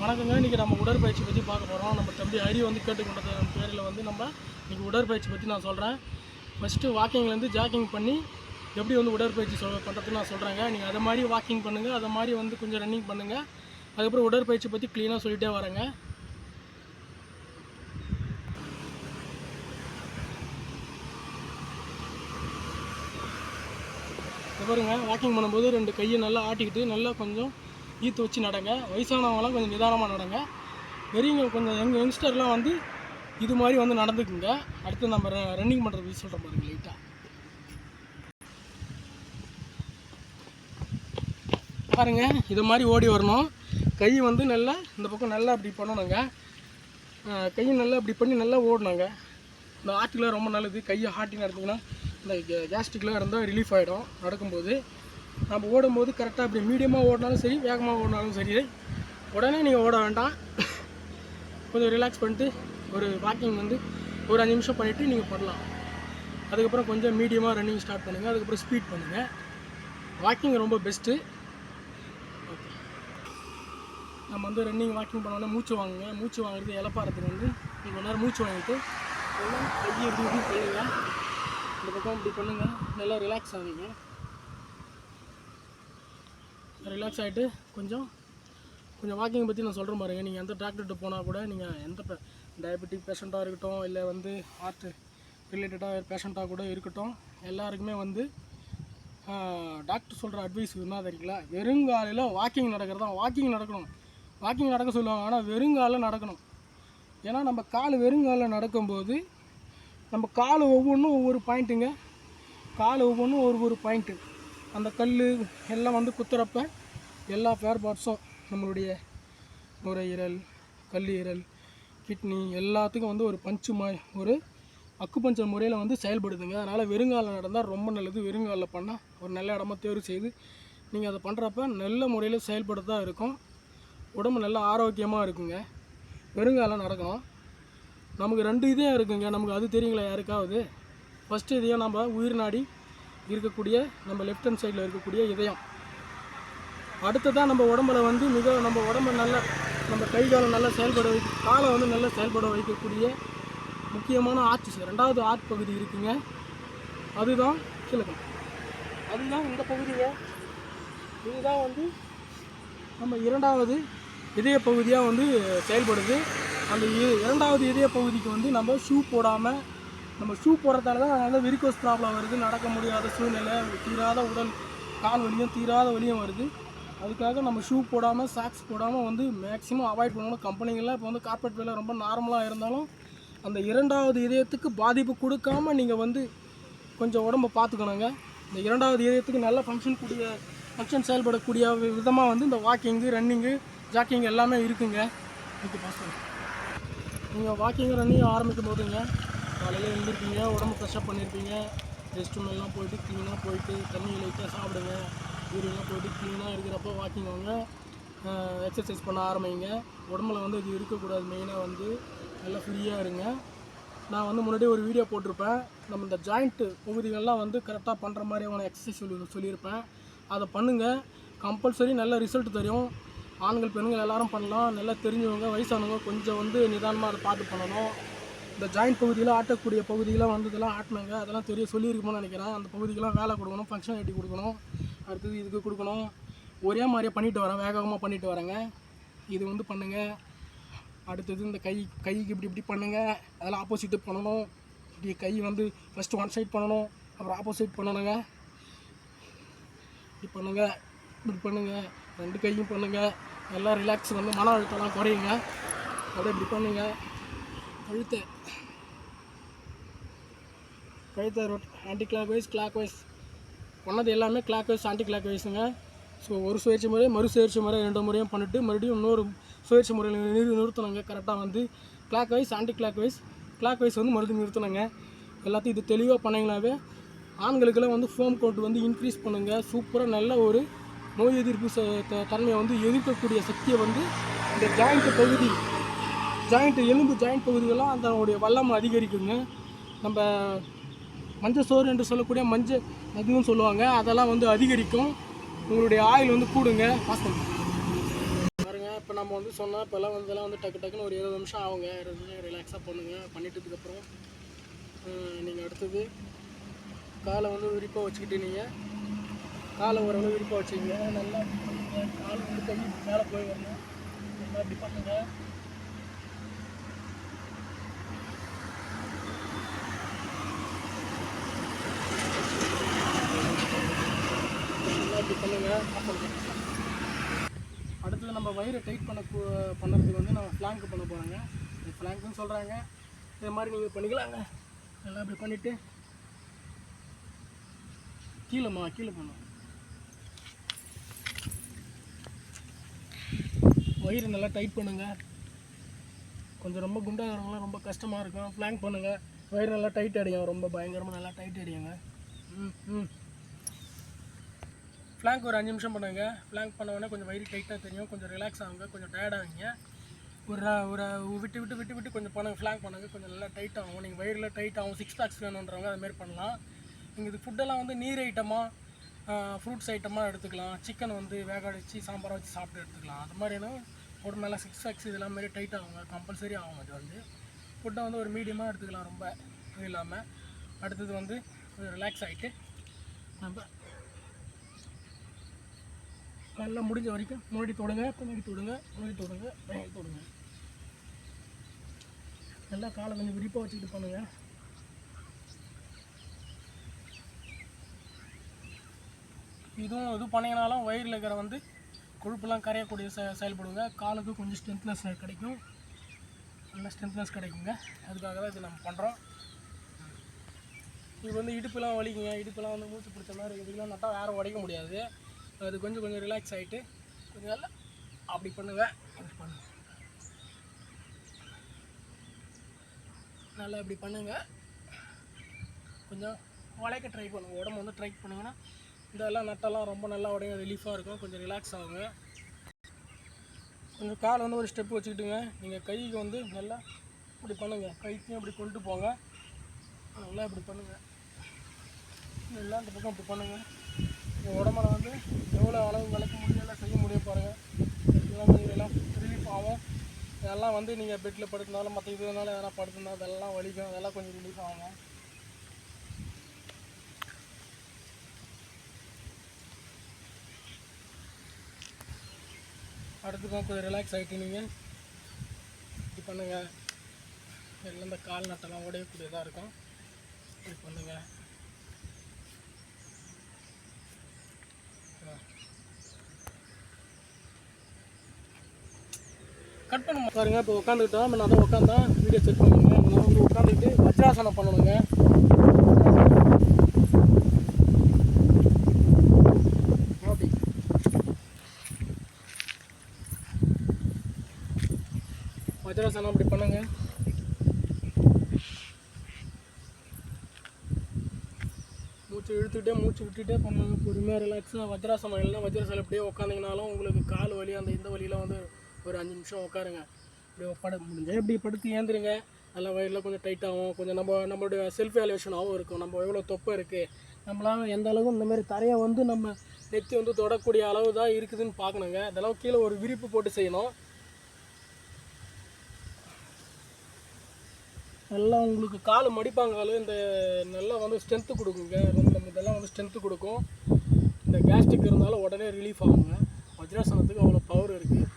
வணக்கங்க. இன்றைக்கி நம்ம உடற்பயிற்சி பற்றி பார்க்க போகிறோம் நம்ம தம்பி ஹரி வந்து கேட்டுக்கொண்டது பேரில் வந்து நம்ம இன்றைக்கி உடற்பயிற்சி பற்றி நான் சொல்கிறேன் ஃபஸ்ட்டு வாக்கிங்லேருந்து ஜாக்கிங் பண்ணி எப்படி வந்து உடற்பயிற்சி சொல் பண்ணுறதுன்னு நான் சொல்கிறேங்க நீங்கள் அதை மாதிரி வாக்கிங் பண்ணுங்கள் அதை மாதிரி வந்து கொஞ்சம் ரன்னிங் பண்ணுங்கள் அதுக்கப்புறம் உடற்பயிற்சி பற்றி க்ளீனாக சொல்லிகிட்டே வரேங்க. இங்க பாருங்க வாக்கிங் பண்ணும்போது ரெண்டு கையை நல்லா ஆட்டிக்கிட்டு நல்லா கொஞ்சம் ஈத்து வச்சு நடங்க. வயசானவங்களாம் கொஞ்சம் நிதானமாக நடங்க. பெரியவங்க கொஞ்சம் எங்கள் யங்ஸ்டர்லாம் வந்து இது மாதிரி வந்து நடந்துக்குங்க. அடுத்து நம்ம ரன்னிங் பண்ணுறது சொல்கிற பாருங்க லைட்டாக பாருங்க இது மாதிரி ஓடி வரணும். கை வந்து நல்லா இந்த பக்கம் நல்லா அப்படி பண்ணணுங்க. கையை நல்லா இப்படி பண்ணி நல்லா ஓடணுங்க. இந்த ஆட்டுலாம் ரொம்ப நல்லது. கையை ஹார்ட்டிங் நடந்துங்கன்னா இந்த கேஸ்ட்ரிக்லாம் இருந்தால் ரிலீஃப் ஆகிடும் நடக்கும்போது நம்ம ஓடும்போது கரெக்டாக இப்படி மீடியமாக ஓடினாலும் சரி வேகமாக ஓடினாலும் சரி உடனே நீங்கள் ஓட வேண்டாம். கொஞ்சம் ரிலாக்ஸ் பண்ணிட்டு ஒரு வாக்கிங் வந்து ஒரு அஞ்சு நிமிஷம் பண்ணிவிட்டு நீங்கள் பண்ணலாம் அதுக்கப்புறம் கொஞ்சம் மீடியமாக ரன்னிங் ஸ்டார்ட் பண்ணுங்கள் அதுக்கப்புறம் ஸ்பீட் பண்ணுங்கள் வாக்கிங் ரொம்ப பெஸ்ட்டு நம்ம வந்து ரன்னிங் வாக்கிங் பண்ணோன்னா மூச்சு வாங்குங்க. மூச்சு வாங்குறது இலப்பாறதுக்கு வந்து நீங்கள் கொஞ்ச நேரம் மூச்சு வாங்கிட்டு நல்லா கையை இப்படி இப்படி இந்த பக்கம் இப்படி பண்ணுங்கள் நல்லா ரிலாக்ஸ் ஆகுங்க. ரிலாக்ஸ் ஆகிட்டு கொஞ்சம் கொஞ்சம் வாக்கிங் பற்றி நான் சொல்கிறேன் பாருங்க. நீங்கள் எந்த டாக்டர்கிட்ட போனால் கூட நீங்கள் எந்த டயபெட்டிக் பேஷண்ட்டாக இருக்கட்டும் இல்லை வந்து ஹார்ட் ரிலேட்டடாக பேஷண்ட்டாக கூட இருக்கட்டும் எல்லாருக்குமே வந்து டாக்டர் சொல்கிற அட்வைஸ் என்ன தெரியுங்களா? வெறுங்காலையில் வாக்கிங் நடக்கிறது தான். வாக்கிங் நடக்கணும். வாக்கிங் நடக்க சொல்லுவாங்க ஆனால் வெறுங்காலில் நடக்கணும். ஏன்னா நம்ம கால் வெறுங்காலில் நடக்கும்போது நம்ம கால் ஒவ்வொன்றும் ஒவ்வொரு பாயிண்ட்டுங்க கால் ஒவ்வொன்றும் ஒரு ஒரு பாயிண்ட்டு அந்த கல் எல்லாம் வந்து குத்துறப்ப எல்லா ஃபேர் பார்ட்ஸும் நம்மளுடைய நுரையீரல் கல்லீரல் கிட்னி எல்லாத்துக்கும் வந்து ஒரு பஞ்சு மா ஒரு அக்குப்பஞ்சர் முறையில் வந்து செயல்படுதுங்க. அதனால் வெறுங்காலில் நடந்தால் ரொம்ப நல்லது. வெறுங்காலில் பண்ணால் ஒரு நல்ல இடமா தேர்வு செய்து நீங்கள் அதை பண்ணுறப்ப நல்ல முறையில் செயல்படுறதா இருக்கும். உடம்பு நல்லா ஆரோக்கியமாக இருக்குங்க. வெறுங்காலம் நடக்கணும். நமக்கு ரெண்டு இதயம் இருக்குங்க. நமக்கு அது தெரியுங்களா யாருக்காவது? ஃபஸ்ட்டு இதயம் நம்ம உயிர் நாடி இருக்கக்கூடிய நம்ம லெஃப்ட் ஹேண்ட் சைடில் இருக்கக்கூடிய இதயம். அடுத்ததான் நம்ம உடம்புல வந்து மிக நம்ம உடம்பு நல்லா நம்ம கை காலம் நல்லா செயல்பட வைக்க காலை வந்து நல்லா செயல்பட வைக்கக்கூடிய முக்கியமான ஆட்சி ரெண்டாவது ஆர்ச் பகுதி இருக்குங்க. அதுதான் சிலகம் அதுதான் இந்த பகுதிங்க. இதுதான் வந்து நம்ம இரண்டாவது இதய பகுதியாக வந்து செயல்படுது. அந்த இ- இரண்டாவது இதய பகுதிக்கு வந்து நம்ம ஷூ போடாமல் நம்ம ஷூ போடுறதால தான் அதனால வெரிகோஸ் ப்ராப்ளம் வருது. நடக்க முடியாத சூழ்நிலை தீராத உடல் கால் வலியும் தீராத வலியும் வருது. அதுக்காக நம்ம ஷூ போடாமல் சாக்ஸ் போடாமல் வந்து மேக்ஸிமம் அவாய்ட் பண்ணணும். கம்பெனிகளில் இப்போ வந்து கார்பரேட் வேலை ரொம்ப நார்மலாக இருந்தாலும் அந்த இரண்டாவது இதயத்துக்கு பாதிப்பு கொடுக்காம நீங்கள் வந்து கொஞ்சம் உடம்ப பார்த்துக்கணுங்க. இந்த இரண்டாவது இதயத்துக்கு நல்ல ஃபங்க்ஷன் கூடிய ஃபங்க்ஷன் செயல்படக்கூடிய விதமாக வந்து இந்த வாக்கிங்கு ரன்னிங்கு ஜாக்கிங் எல்லாமே இருக்குங்க. இதுக்கு பாஸ் நீங்கள் வாக்கிங் ரன்னிங் ஆரம்பிக்கும் போதுங்க காலையில் எழுந்திருப்பீங்க உடம்பு ஃப்ரெஷ்ஷப் பண்ணியிருப்பீங்க ரெஸ்ட் ரூம் எல்லாம் போயிட்டு க்ளீனாக போயிட்டு தண்ணி லைட்டாக சாப்பிடுங்க. யூரின்லாம் போயிட்டு க்ளீனாக இருக்கிறப்போ வாக்கிங் வாங்க எக்ஸசைஸ் பண்ண ஆரம்பிங்க. உடம்புல வந்து இது இருக்கக்கூடாது மெயினாக வந்து நல்லா ஃப்ரீயாக இருங்க. நான் வந்து முன்னாடியே ஒரு வீடியோ போட்டிருப்பேன். நம்ம இந்த ஜாயிண்ட்டு பகுதிகள்லாம் வந்து கரெக்டாக பண்ணுற மாதிரியான எக்ஸசைஸ் சொல்லி சொல்லியிருப்பேன். அதை பண்ணுங்கள் கம்பல்சரி நல்ல ரிசல்ட் தெரியும் ஆண்கள் பெண்கள் எல்லாரும் பண்ணலாம். நல்லா தெரிஞ்சவங்க வயசானவங்க கொஞ்சம் வந்து நிதானமாக அதை பார்த்து பண்ணணும். இந்த ஜாயிண்ட் பகுதியில் ஆட்டக்கூடிய பகுதியெலாம் வந்து இதெல்லாம் ஆட்டினாங்க. அதெல்லாம் தெரிய சொல்லியிருக்கணும்னு நினைக்கிறேன். அந்த பகுதிக்கெல்லாம் வேலை கொடுக்கணும் ஃபங்க்ஷன் கட்டி கொடுக்கணும். அடுத்தது இதுக்கு கொடுக்கணும். ஒரே மாதிரியே பண்ணிட்டு வரேன். வேகமாக பண்ணிட்டு வரேங்க. இது வந்து பண்ணுங்கள் அடுத்தது இந்த கை கைக்கு இப்படி இப்படி பண்ணுங்கள் அதெல்லாம் ஆப்போசிட்டு பண்ணணும். இப்படி கை வந்து ஃபஸ்ட்டு ஒன் சைட் பண்ணணும். அப்புறம் ஆப்போசிட் பண்ணணுங்க. இப்படி பண்ணுங்கள் இப்படி பண்ணுங்கள் ரெண்டு கையும் பண்ணுங்கள் நல்லா ரிலாக்ஸ் வந்து மன அழுத்தம்லாம் குறையுங்க. அப்படியே இப்படி பண்ணுங்கள் கழுத்தை. கழுத்தை ரொட் anti clock wise clockwise பண்ணது எல்லாமே கிளாக் வைஸ் ஆன்டி கிளாக் வைஸுங்க ஸோ ஒரு சுயேட்சை முறை மறு சுழற்சி முறை ரெண்டு முறையும் பண்ணிட்டு மறுபடியும் இன்னொரு சுயேட்சை முறையில் நிறு நிறுத்தணுங்க கரெக்டாக வந்து clockwise anti clock wise clockwise வந்து மறுபடியும் நிறுத்தணுங்க எல்லாத்தையும் இது தெளிவாக பண்ணிங்கனாவே ஆண்களுக்கெல்லாம் வந்து ஃபோம் கோட் வந்து இன்க்ரீஸ் பண்ணுங்கள் சூப்பராக நல்ல ஒரு நோய் எதிர்ப்பு தன்மையை வந்து எதிர்க்கக்கூடிய சக்தியை வந்து இந்த ஜாயிண்ட் பகுதி ஜாயிண்ட் எலும்பு ஜாயிண்ட் பகுதிகளெலாம் அதனுடைய வல்லம் அதிகரிக்குங்க. நம்ம மஞ்சள் சோறு என்று சொல்லக்கூடிய மஞ்சள் அதுவும் சொல்லுவாங்க. அதெல்லாம் வந்து அதிகரிக்கும். உங்களுடைய ஆயில் வந்து கூடுங்க. பாஸ் பண்ணுங்க பாருங்க இப்போ நம்ம வந்து சொன்னால் இப்போல்லாம் வந்து இதெல்லாம் வந்து டக்கு டக்குன்னு ஒரு இருபது நிமிஷம் ஆகுங்க. இருபது நிமிஷம் ரிலாக்ஸாக பண்ணுங்கள் பண்ணிட்டதுக்கப்புறம் நீங்கள் அடுத்தது காலை வந்து விரிப்பாக வச்சுக்கிட்டு நீங்கள் காலை ஓரளவு விரிப்பாக வச்சுக்கிங்க. நல்லா காலை வந்து கை மேலே போய் வரணும். நல்லா இப்படி பண்ணுங்கள் அடுத்தது நம்ம வயிறை டைட் பண்ண பண்ணுறதுக்கு வந்து நம்ம ஃப்ளாங்க் பண்ண போகிறாங்க ஃப்ளாங்க்னு சொல்கிறாங்க இதே மாதிரி நீங்கள் பண்ணிக்கலாங்க. நல்லா இப்படி பண்ணிவிட்டு கீழேம்மா கீழே பண்ணும் வயிறு நல்லா டைட் பண்ணுங்கள் கொஞ்சம் ரொம்ப குண்டாகிறவங்களாம் ரொம்ப கஷ்டமாக இருக்கும். ஃப்ளாங்க் பண்ணுங்கள் வயிறு நல்லா டைட் அடிக்கும் ரொம்ப பயங்கரமாக நல்லா டைட் அடிக்குங்க ம் ம். ஃப்ளாங்க் ஒரு அஞ்சு நிமிஷம் பண்ணுங்க. ஃப்ளாங்க் பண்ண உடனே கொஞ்சம் வயிறு டைட்டாக தெரியும். கொஞ்சம் ரிலாக்ஸ் ஆகுங்க. கொஞ்சம் tired ஆகுங்க. ஒரு ஒரு விட்டு விட்டு விட்டு விட்டு கொஞ்சம் பண்ணுங்கள் ஃப்ளாங்க் பண்ணுங்கள் கொஞ்சம் நல்லா டைட் ஆகும். நீங்கள் வயிறில் டைட் ஆகும். சிக்ஸ் பேக்ஸ் வேணுன்றவங்க அதுமாரி மாதிரி பண்ணலாம். நீங்கள் இது ஃபுட்டெல்லாம் வந்து நீர் ஐட்டமாக ஃப்ரூட்ஸ் ஐட்டமாக எடுத்துக்கலாம். சிக்கன் வந்து வேக வச்சு சாம்பார் வச்சு சாப்பிட்டு எடுத்துக்கலாம். அது மாதிரினா உடம்பு நல்லா சிக்ஸ் பேக்ஸ் இதெல்லாம் மாரி டைட் ஆகுங்க. கம்பல்சரி ஆகும் இது வந்து. ஃபுட்டை வந்து ஒரு மீடியமாக எடுத்துக்கலாம் ரொம்ப இது இல்லாமல் அடுத்தது வந்து ரிலாக்ஸ் ஆகிட்டு நம்ம நல்லா முடிஞ்ச வரைக்கும் முன்னாடி தொடுங்க பின்னாடி தொடுங்க முன்னாடி தொடுங்க பின்னாடி தொடுங்க. நல்லா காலை கொஞ்சம் விரிப்பாக வச்சுக்கிட்டு பண்ணுங்கள் இதுவும் இது பண்ணிங்கனாலும் வயிறில் இருக்கிற வந்து கொழுப்புலாம் கரையக்கூடிய செ செயல்படுங்க. காலுக்கு கொஞ்சம் ஸ்ட்ரென்த்னஸ் கிடைக்கும். நல்ல ஸ்ட்ரென்த்னஸ் கிடைக்குங்க. அதுக்காக தான் இது நம்ம பண்ணுறோம் இது வந்து இடுப்புலாம் வலிக்குங்க. இடுப்புலாம் வந்து மூச்சு பிடிச்ச மாதிரி இதுக்கெல்லாம் நட்டால் யாரும் உடைக்க முடியாது. அது கொஞ்சம் கொஞ்சம் ரிலாக்ஸ் ஆகிட்டு கொஞ்சம் நல்லா அப்படி பண்ணுவேன் இப்படி பண்ணுவேன் நல்லா இப்படி பண்ணுங்கள் கொஞ்சம் உழைக்க ட்ரை பண்ணுங்கள் உடம்பு வந்து ட்ரை பண்ணிங்கன்னா இதெல்லாம் நட்டெல்லாம் ரொம்ப நல்லா உடையும் ரிலீஃபாக இருக்கும். கொஞ்சம் ரிலாக்ஸ் ஆகுங்க. கொஞ்சம் கால் வந்து ஒரு ஸ்டெப் வச்சுக்கிட்டுங்க. நீங்கள் கைக்கு வந்து நல்லா இப்படி பண்ணுங்கள் கைக்கும் இப்படி கொண்டு போங்க. நல்லா இப்படி பண்ணுங்கள் நல்லா இந்த பக்கம் இப்படி பண்ணுங்கள் உடம்புல வந்து எவ்வளோ அளவு விளக்க முடியல செய்ய முடிய பாருங்கள் இதெல்லாம் எல்லாம் ரிலீஃப் ஆகும் இதெல்லாம் வந்து நீங்கள் பெட்டில் படுத்தினாலும் மற்ற இதுனாலும் எதனா படுத்திருந்தா அதெல்லாம் வலிக்கும். அதெல்லாம் கொஞ்சம் ரிலீஃப் ஆகும். அடுத்து கொஞ்சம் ரிலாக்ஸ் ஆகிட்டு நீங்கள் இப்படி பண்ணுங்கள் எல்லாம் இந்த கால் நட்டெல்லாம் உடையக்கூடியதாக இருக்கும். இப்படி பண்ணுங்கள் கட் பண்ண பாருங்க இப்போ உட்காந்துக்கிட்டோம் இப்போ நான் தான் உட்காந்தேன் வீடியோ செட் பண்ணுங்க. நான் வந்து உட்காந்துக்கிட்டு வஜ்ராசனம் பண்ணணுங்க. வஜ்ராசனம் அப்படி பண்ணுங்க. மூச்சு இழுத்துக்கிட்டே மூச்சு விட்டுட்டே பண்ணுங்க பொறுமையாக ரிலாக்ஸாக வஜ்ராசனம் இல்லைன்னா வஜ்ராசனம் அப்படியே உட்காந்திங்கனாலும் உங்களுக்கு கால் வலி அந்த இந்த வலியெலாம் வந்து ஒரு அஞ்சு நிமிஷம் உட்காருங்க. இப்படி பட முடிஞ்ச இப்படி படுத்து ஏந்துருங்க. நல்லா வயிறில் கொஞ்சம் டைட்டாகும் கொஞ்சம் நம்ம நம்மளுடைய செல்ஃப் வேல்யூஷனாகவும் இருக்கும். நம்ம எவ்வளோ தொப்பை இருக்குது நம்மளால் எந்த அளவுக்கு இந்தமாரி தரையை வந்து நம்ம நெத்தி வந்து தொடக்கூடிய அளவு தான் இருக்குதுன்னு பார்க்கணுங்க. அதெல்லாம் கீழே ஒரு விரிப்பு போட்டு செய்யணும். நல்லா உங்களுக்கு கால் மடிப்பாங்காலும் இந்த நல்லா வந்து ஸ்ட்ரென்த்து கொடுக்குங்க. ரொம்ப நம்ம இதெல்லாம் வந்து ஸ்ட்ரென்த்து கொடுக்கும். இந்த கேஸ்ட்ரிக் இருந்தாலும் உடனே ரிலீஃப் ஆகுங்க. வஜ்ராசனத்துக்கு அவ்வளோ பவர் இருக்குது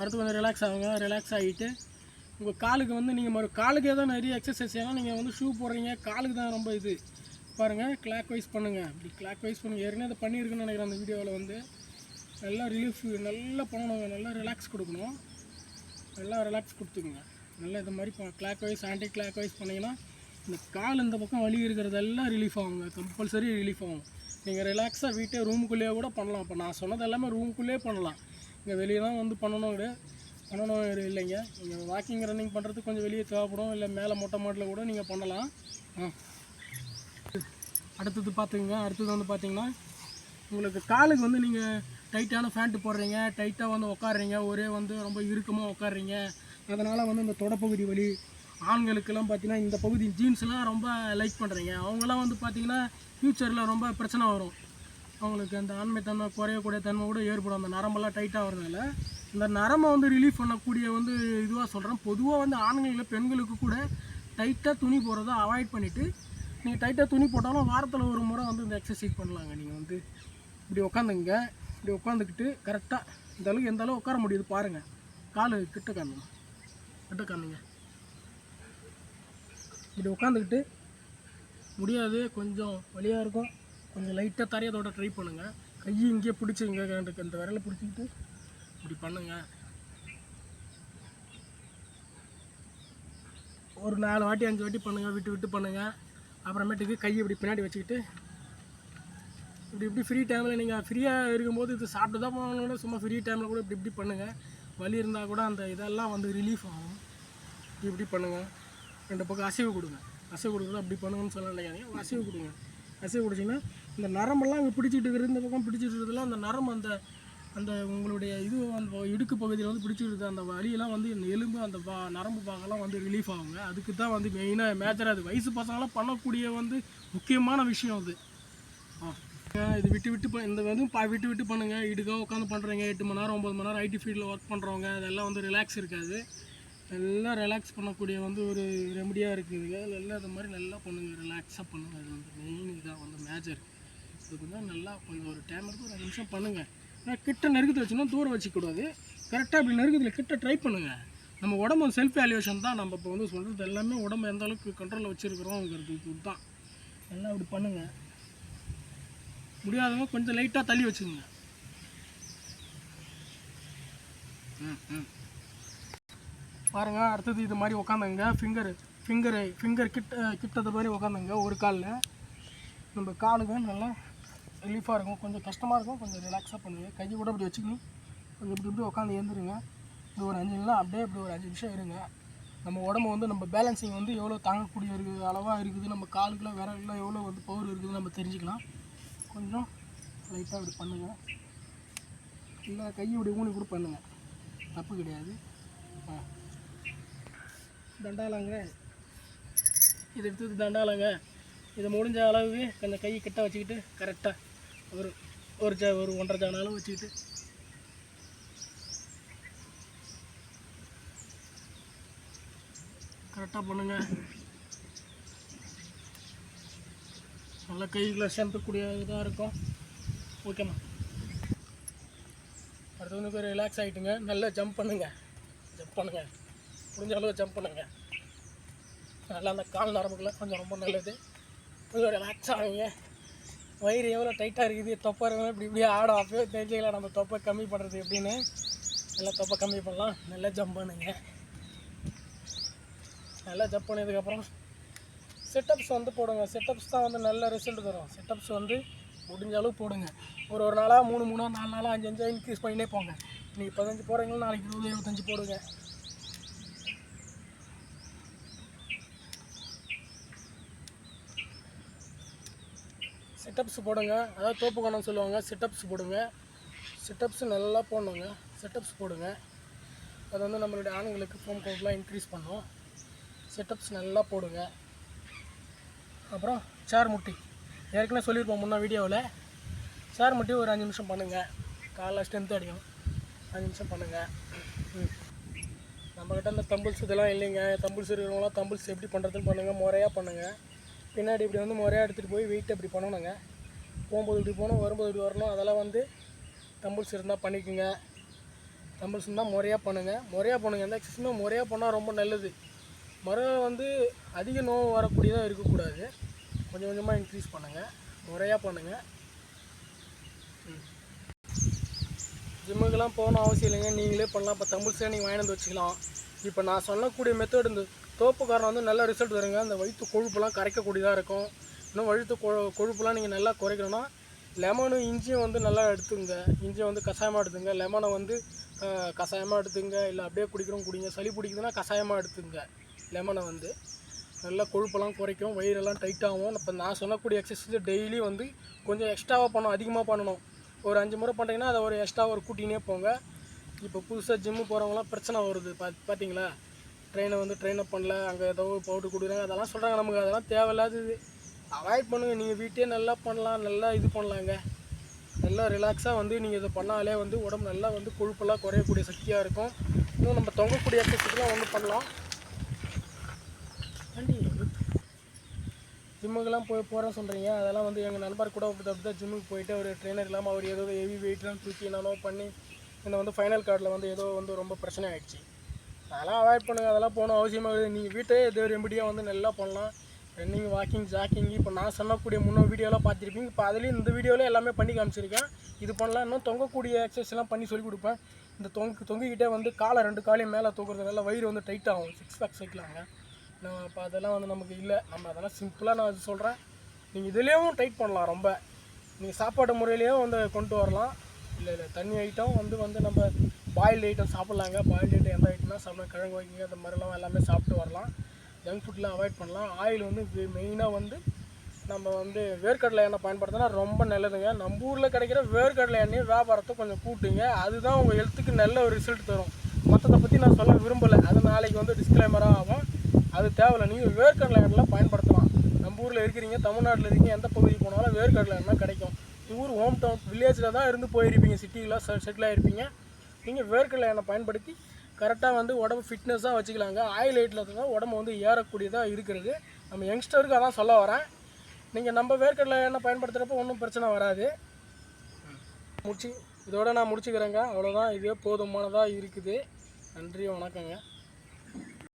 அடுத்து கொஞ்சம் ரிலாக்ஸ் ஆகுங்க. ரிலாக்ஸ் ஆகிட்டு உங்கள் காலுக்கு வந்து நீங்கள் மறு காலுக்கு தான் நிறைய எக்ஸசைஸ் செய்யலாம் நீங்கள் வந்து ஷூ போடுறீங்க. காலுக்கு தான் ரொம்ப இது. பாருங்கள் கிளாக் வைஸ் பண்ணுங்கள் இப்படி கிளாக் வைஸ் பண்ணுங்கள் ஏற்கனவே அதை பண்ணியிருக்குன்னு நினைக்கிறேன் அந்த வீடியோவில் வந்து. நல்லா ரிலீஃப் நல்லா பண்ணணுங்க. நல்லா ரிலாக்ஸ் கொடுக்கணும். நல்லா ரிலாக்ஸ் கொடுத்துக்குங்க. நல்லா இந்த மாதிரி clockwise anti clock wise பண்ணிங்கன்னா இந்த கால் இந்த பக்கம் வலி இருக்கிறதெல்லாம் ரிலீஃப் ஆகுங்க. கம்பல்சரி ரிலீஃப் ஆகும். நீங்கள் ரிலாக்ஸாக வீட்டே ரூமுக்குள்ளேயே கூட பண்ணலாம். இப்போ நான் சொன்னது எல்லாமே ரூமுக்குள்ளேயே பண்ணலாம். இங்கே வெளியே தான் வந்து பண்ணணும் கிடையாது பண்ணணும் இல்லைங்க. நீங்கள் வாக்கிங் ரன்னிங் பண்ணுறதுக்கு கொஞ்சம் வெளியே தேவைப்படும். இல்லை மேலே மொட்டை மாட்டில் கூட நீங்கள் பண்ணலாம். ஆ. அடுத்தது பார்த்துக்குங்க அடுத்தது வந்து பார்த்தீங்கன்னா உங்களுக்கு காலுக்கு வந்து நீங்கள் டைட்டான ஃபேண்ட்டு போடுறீங்க. டைட்டாக வந்து உட்காடுறீங்க ஒரே வந்து ரொம்ப இறுக்கமாக உட்காடுறீங்க அதனால் வந்து இந்த தொடப்பகுதி வலி ஆண்களுக்கெல்லாம் பார்த்தீங்கன்னா இந்த பகுதி ஜீன்ஸ்லாம் ரொம்ப லைக் பண்ணுறீங்க அவங்களாம் வந்து பார்த்தீங்கன்னா ஃப்யூச்சரில் ரொம்ப பிரச்சனை வரும். அவங்களுக்கு அந்த ஆண்மைத்தன்மை குறையக்கூடிய தன்மை கூட ஏற்படும். அந்த நரம்பெல்லாம் டைட்டாக வரதுனால இந்த நரம்பை வந்து ரிலீஃப் பண்ணக்கூடிய வந்து இதுவாக சொல்கிறேன் பொதுவாக வந்து ஆண்களில் பெண்களுக்கு கூட டைட்டாக துணி போடுறதை அவாய்ட் பண்ணிவிட்டு நீங்கள் டைட்டாக துணி போட்டாலும் வாரத்தில் ஒரு முறை வந்து இந்த எக்ஸசைஸ் பண்ணலாங்க. நீங்கள் வந்து இப்படி உட்காந்துங்க இப்படி உட்காந்துக்கிட்டு கரெக்டாக இந்த அளவுக்கு எந்த அளவு உட்கார முடியுது பாருங்கள் காலு கிட்ட காணுங்க கிட்ட காணுங்க இப்படி உட்காந்துக்கிட்டு முடியாது. கொஞ்சம் வலியாக இருக்கும். கொஞ்சம் லைட்டாக தரையதோட ட்ரை பண்ணுங்கள் கை இங்கேயே பிடிச்சி இங்கே இந்த விரலை பிடிச்சிக்கிட்டு இப்படி பண்ணுங்கள் ஒரு நாலு வாட்டி அஞ்சு வாட்டி பண்ணுங்கள் விட்டு விட்டு பண்ணுங்கள் அப்புறமேட்டுக்கு கையை இப்படி பின்னாடி வச்சுக்கிட்டு இப்படி இப்படி ஃப்ரீ டைமில் நீங்கள் ஃப்ரீயாக இருக்கும்போது இது சாப்பிட்டு தான் போகணும்னா சும்மா ஃப்ரீ டைமில் கூட இப்படி இப்படி பண்ணுங்கள் வலி இருந்தால் கூட அந்த இதெல்லாம் வந்து ரிலீஃப் ஆகும். இப்படி இப்படி பண்ணுங்கள் ரெண்டு பக்கம் அசைவு கொடுங்க. அசைவு கொடுக்குறது அப்படி பண்ணுங்கன்னு சொல்ல நினைக்காதீங்க அசைவு கொடுங்க. அசைவு கொடுத்தீங்கன்னா இந்த நரம்பெல்லாம் அங்கே பிடிச்சிட்டு இருக்கிறது இந்த பக்கம் பிடிச்சிட்டு இருக்கிறதுல அந்த நரம்பு அந்த அந்த உங்களுடைய இது அந்த இடுக்கு பகுதியில் வந்து பிடிச்சிட்டு அந்த வலியெல்லாம் வந்து இந்த எலும்பு அந்த பா நரம்பு பாகெல்லாம் வந்து ரிலீஃப் ஆகுங்க. அதுக்கு தான் வந்து மெயினாக மேஜராக அது வயசு பசங்களாம் பண்ணக்கூடிய வந்து முக்கியமான விஷயம் அது. ஆ. இது விட்டு விட்டு ப- இந்த வந்து பா விட்டு விட்டு பண்ணுங்கள் இடுக்காக உட்காந்து பண்ணுறீங்க எட்டு மணி நேரம் ஒம்பது மணி நேரம் ஐடி ஃபீல்டில் ஒர்க் பண்ணுறவங்க அதெல்லாம் வந்து ரிலாக்ஸ் இருக்காது. நல்லா ரிலாக்ஸ் பண்ணக்கூடிய வந்து ஒரு ரெமடியாக இருக்குதுங்க. நல்லா இந்த மாதிரி நல்லா பண்ணுங்கள் ரிலாக்ஸாக பண்ணுங்கள் அது வந்து மெயின் இதான் வந்து மேஜர் இதுக்கு வந்து நல்லா கொஞ்சம் ஒரு டைம் எடுத்து ஒரு அஞ்சு நிமிஷம் பண்ணுங்கள் ஏன்னா கிட்ட நெருக்கத்தில் வச்சுன்னா தூரம் வச்சுக்கூடாது கரெக்டாக அப்படி நெருக்கத்தில் கிட்ட ட்ரை பண்ணுங்கள் நம்ம உடம்பு செல்ஃப் வேல்யூவேஷன் தான். நம்ம இப்போ வந்து சொல்கிறது எல்லாமே உடம்பு எந்த அளவுக்கு கண்ட்ரோலில் வச்சுருக்கிறோங்கிறது இதுதான். நல்லா அப்படி பண்ணுங்கள் முடியாதவங்க கொஞ்சம் லைட்டாக தள்ளி வச்சுக்கோங்க. ம் ம். பாருங்க அடுத்தது இது மாதிரி உக்காந்துங்க. ஃபிங்கர் ஃபிங்கரு ஃபிங்கர் கிட்ட கிட்டது மாதிரி உக்காந்துங்க ஒரு காலில். நம்ம காலுங்க நல்லா ரிலீஃபாக இருக்கும். கொஞ்சம் கஷ்டமாக இருக்கும். கொஞ்சம் ரிலாக்ஸாக பண்ணுங்க. கையை கூட இப்படி வச்சுக்கணும். கொஞ்சம் இப்படி இப்படி உட்காந்து எழுந்துருங்க இப்படி ஒரு அஞ்சு நிமிஷம் அப்படியே இப்படி ஒரு அஞ்சு நிமிஷம் இருங்க. நம்ம உடம்பு வந்து நம்ம பேலன்சிங் வந்து எவ்வளோ தாங்கக்கூடிய இருக்குது அளவாக இருக்குது நம்ம காலுக்குலாம் விரல்ல எவ்வளோ வந்து பவர் இருக்குதுன்னு நம்ம தெரிஞ்சுக்கலாம். கொஞ்சம் லைட்டாக இப்படி பண்ணுங்கள் இல்லை கையை இப்படி ஊனி கூட பண்ணுங்கள் தப்பு கிடையாது. ஆ. தண்டாலாங்க இது எடுத்து தண்டாலாங்க இதை முடிஞ்ச அளவுக்கு கொஞ்சம் கை கிட்ட வச்சுக்கிட்டு கரெக்டாக ஒரு ஒரு ஜ ஒரு ஒன்றரை ஜானாலும் வச்சுக்கிட்டு. கரெக்டாக பண்ணுங்க. நல்லா கைகளை சேர்த்துக்கூடிய இதாக இருக்கும். ஓகேம்மா அடுத்து வந்து ரிலாக்ஸ் ஆகிட்டுங்க நல்லா ஜம்ப் பண்ணுங்கள் ஜம்ப் பண்ணுங்கள் முடிஞ்ச அளவு ஜம்ப் பண்ணுங்க. நல்லா அந்த கால் நரம்புக்குலாம் கொஞ்சம் ரொம்ப நல்லது. கொஞ்சம் ரிலாக்ஸ் ஆகுங்க வயிறு எவ்வளோ டைட்டாக இருக்குது தொப்பை இருக்கணும் இப்படி இப்படி ஆட அப்பவே தெரிஞ்சுக்கலாம் நம்ம தொப்பை கம்மி பண்ணுறது எப்படின்னு. நல்லா தொப்பை கம்மி பண்ணலாம். நல்லா ஜம்ப் பண்ணுங்க. நல்லா ஜம்ப் பண்ணதுக்கப்புறம் செட்டப்ஸ் வந்து போடுங்க. செட்டப்ஸ் தான் வந்து நல்ல ரிசல்ட் தரும். செட்டப்ஸ் வந்து முடிஞ்ச அளவு போடுங்க. ஒரு ஒரு நாளாக மூணு மூணா நாலு நாளாக அஞ்சு அஞ்சாக இன்க்ரீஸ் பண்ணிட்டே போங்க. நீங்கள் பதினஞ்சு போடுறீங்களா நாளைக்கு இருபது இருபத்தஞ்சு போடுங்க. செட்டப்ஸ் போடுங்க. அதாவது தோப்பு கணம் சொல்லுவாங்க. செட்டப்ஸ் போடுங்க. சிட்டப்ஸ் நல்லா போடணுங்க. செட்டப்ஸ் போடுங்க. அது வந்து நம்மளுடைய ஆணுங்களுக்கு ஃபோம் கவுண்ட்லாம் இன்க்ரீஸ் பண்ணும். செட்டப்ஸ் நல்லா போடுங்க. அப்புறம் சேர் முட்டி. ஏற்கனவே சொல்லியிருப்போம் முன்னா வீடியோவில். சேர் முட்டி ஒரு அஞ்சு நிமிஷம் பண்ணுங்கள் காலைல ஸ்ட்ரென்த் அடிக்கும். அஞ்சு நிமிஷம் பண்ணுங்கள் ம் நம்மக்கிட்ட இந்த தம்பிள்ஸ் இதெல்லாம் இல்லைங்க. தம்பிள்ஸ் இருக்கிறவங்களாம் தம்பிள்ஸ் எப்படி பண்ணுறதுன்னு பண்ணுங்கள் முறையாக பண்ணுங்கள் பின்னாடி இப்படி வந்து முறையாக எடுத்துகிட்டு போய் வெயிட் இப்படி பண்ணணுங்க. போகும்போது இப்படி போகணும் வரும்போது இப்படி வரணும் அதெல்லாம் வந்து தம்பிள்ஸ் இருந்தால் பண்ணிக்கோங்க. தம்பிள்ஸ் இருந்தால் முறையாக பண்ணுங்கள் முறையாக பண்ணுங்கள் எந்த எக்ஸசைஸுமே முறையாக பண்ணால் ரொம்ப நல்லது. முறை வந்து அதிக நோவு வரக்கூடியதாக இருக்கக்கூடாது. கொஞ்சம் கொஞ்சமாக இன்க்ரீஸ் பண்ணுங்கள் முறையாக பண்ணுங்கள் ஜிம்முக்கெல்லாம் போகணும் அவசியம் இல்லைங்க. நீங்களே பண்ணலாம். இப்போ தம்பிள்ஸே நீங்கள் வாங்கி வந்து வச்சுக்கலாம். இப்போ நான் சொல்லக்கூடிய மெத்தட் இந்த தோப்புக்காரன் வந்து நல்ல ரிசல்ட் தருங்க அந்த வயிற்று கொழுப்புலாம் கரைக்கக்கூடியதாக இருக்கும். இன்னும் வயிற்று கொ கொழுப்புலாம் நீங்கள் நல்லா குறைக்கணும்னா லெமனும் இஞ்சியும் வந்து நல்லா எடுத்துங்க. இஞ்சியை வந்து கஷாயமாக எடுத்துங்க. லெமனை வந்து கஷாயமாக எடுத்துங்க. இல்லை அப்படியே குடிக்கிறோம் குடிங்க. சளி பிடிக்குதுன்னா கஷாயமாக எடுத்துங்க. லெமனை வந்து. நல்லா கொழுப்பெல்லாம் குறைக்கும். வயிறெல்லாம் டைட்டாகும் இப்போ நான் சொல்லக்கூடிய எக்ஸசைஸ் டெய்லி வந்து கொஞ்சம் எக்ஸ்ட்ராவாக பண்ணணும். அதிகமாக பண்ணணும். ஒரு அஞ்சு முறை பண்ணுறீங்கன்னா அதை ஒரு எக்ஸ்ட்ரா ஒரு கூட்டினே போங்க. இப்போ புதுசாக ஜிம்மு போகிறவங்களாம் பிரச்சனை வருது. பா பார்த்தீங்களா ட்ரெயினை வந்து ட்ரெயின் அப் பண்ணல அங்கே ஏதோ பவுடர் கொடுக்குறாங்க அதெல்லாம் சொல்கிறாங்க நமக்கு அதெல்லாம் தேவையில்லாதது. அவாய்ட் பண்ணுங்கள் நீங்கள் வீட்டே நல்லா பண்ணலாம் நல்லா இது பண்ணலாங்க. நல்லா ரிலாக்ஸாக வந்து நீங்கள் இதை பண்ணாலே வந்து உடம்பு நல்லா வந்து கொழுப்பெல்லாம் குறையக்கூடிய சக்தியாக இருக்கும். இன்னும் நம்ம தொங்கக்கூடிய எக்ஸசைஸ்லாம் வந்து பண்ணலாம். ஏண்டி ஜிம்முக்கெல்லாம் போய் போகிறேன்னு சொல்கிறீங்க அதெல்லாம் வந்து எங்கள் நண்பர் கூட அப்படி தான் ஜிம்முக்கு போயிட்டு ஒரு ட்ரெயினர் இல்லாமல் அவர் ஏதோ ஹெவி வெயிட்லாம் தூக்கி என்னென்னோ பண்ணி இந்த வந்து ஃபைனல் கார்டில் வந்து ஏதோ வந்து ரொம்ப பிரச்சனை ஆயிடுச்சு. அதெல்லாம் அவாய்ட் பண்ணுங்க அதெல்லாம் போகணும் அவசியமாக இருக்குது. நீங்கள் வீட்டே இது வந்து நல்லா பண்ணலாம். ரன்னிங் வாக்கிங் ஜாக்கிங் இப்போ நான் சொன்னக்கூடிய முன்னே வீடியோலாம் பார்த்துருப்பீங்க. இப்போ அதுலேயும் இந்த வீடியோவில் எல்லாமே பண்ணி காமிச்சிருக்கேன். இது பண்ணலாம். இன்னும் தொங்கக்கூடிய எக்ஸசைஸ்லாம் பண்ணி சொல்லி கொடுப்பேன். இந்த தொங்கு தொங்கிக்கிட்டே வந்து காலை ரெண்டு காலையும் மேலே தூக்குறதுனால வயிறு வந்து டைட் ஆகும். சிக்ஸ் பேக் சைக்கிளாங்க நான் இப்போ அதெல்லாம் வந்து நமக்கு இல்லை. நம்ம அதெல்லாம் சிம்பிளாக நான் அது சொல்கிறேன் நீங்கள் இதுலேயும் டைட் பண்ணலாம் ரொம்ப. நீங்கள் சாப்பாடு முறையிலேயும் வந்து கொண்டு வரலாம். இல்லை இல்லை தண்ணி ஐட்டம் வந்து வந்து நம்ம பாயில்டு ஐட்டம் சாப்பிட்லாங்க. பாயில்டு ஐட்டம் எந்த ஐட்டம்னா சாப்பிடலாம் கிழங்கு வைக்கிங்க அந்த மாதிரிலாம் எல்லாமே சாப்பிட்டு வரலாம். ஜங்க் ஃபுட்லாம் அவாய்ட் பண்ணலாம். ஆயில் வந்து மெயினாக வந்து நம்ம வந்து வேர்க்கடலை எண்ணெய் பயன்படுத்தினா ரொம்ப நல்லதுங்க. நம்ம ஊரில் கிடைக்கிற வேர்க்கடலை எண்ணெய் வியாபாரத்தை கொஞ்சம் கூட்டுங்க. அதுதான் உங்கள் ஹெல்த்துக்கு நல்ல ஒரு ரிசல்ட் தரும். மற்றதை பற்றி நான் சொல்ல விரும்பலை. அது நாளைக்கு வந்து டிஸ்க்ளைமராக ஆகும். அது தேவையில்லை. நீங்கள் வேர்க்கடலை எண்ணெய் பயன்படுத்தலாம். நம்ம ஊரில் இருக்கிறீங்க தமிழ்நாட்டில் இருக்கீங்க எந்த பகுதிக்கு போனாலும் வேர்க்கடலை எண்ணெய் கிடைக்கும். ஊர் ஹோம் டவுன் வில்லேஜில் தான் இருந்து போயிருப்பீங்க. சிட்டியில் செட்டில் ஆகிருப்பீங்க நீங்கள் வேர்க்கடலை எண்ணெய் பயன்படுத்தி கரெக்டாக வந்து உடம்பு ஃபிட்னஸாக வச்சுக்கலாங்க. ஆயில் ஐட்டில் தான் உடம்பு வந்து ஏறக்கூடியதாக இருக்கிறது. நம்ம யங்ஸ்டருக்கு அதான் சொல்ல வரேன். நீங்கள் நம்ம வேர்க்கடலை எண்ணெய் பயன்படுத்துகிறப்ப ஒன்றும் பிரச்சனை வராது. முடிச்சு இதோட நான் முடிச்சுக்கிறேங்க. அவ்வளோதான் இதே போதுமானதாக இருக்குது. நன்றி வணக்கங்க.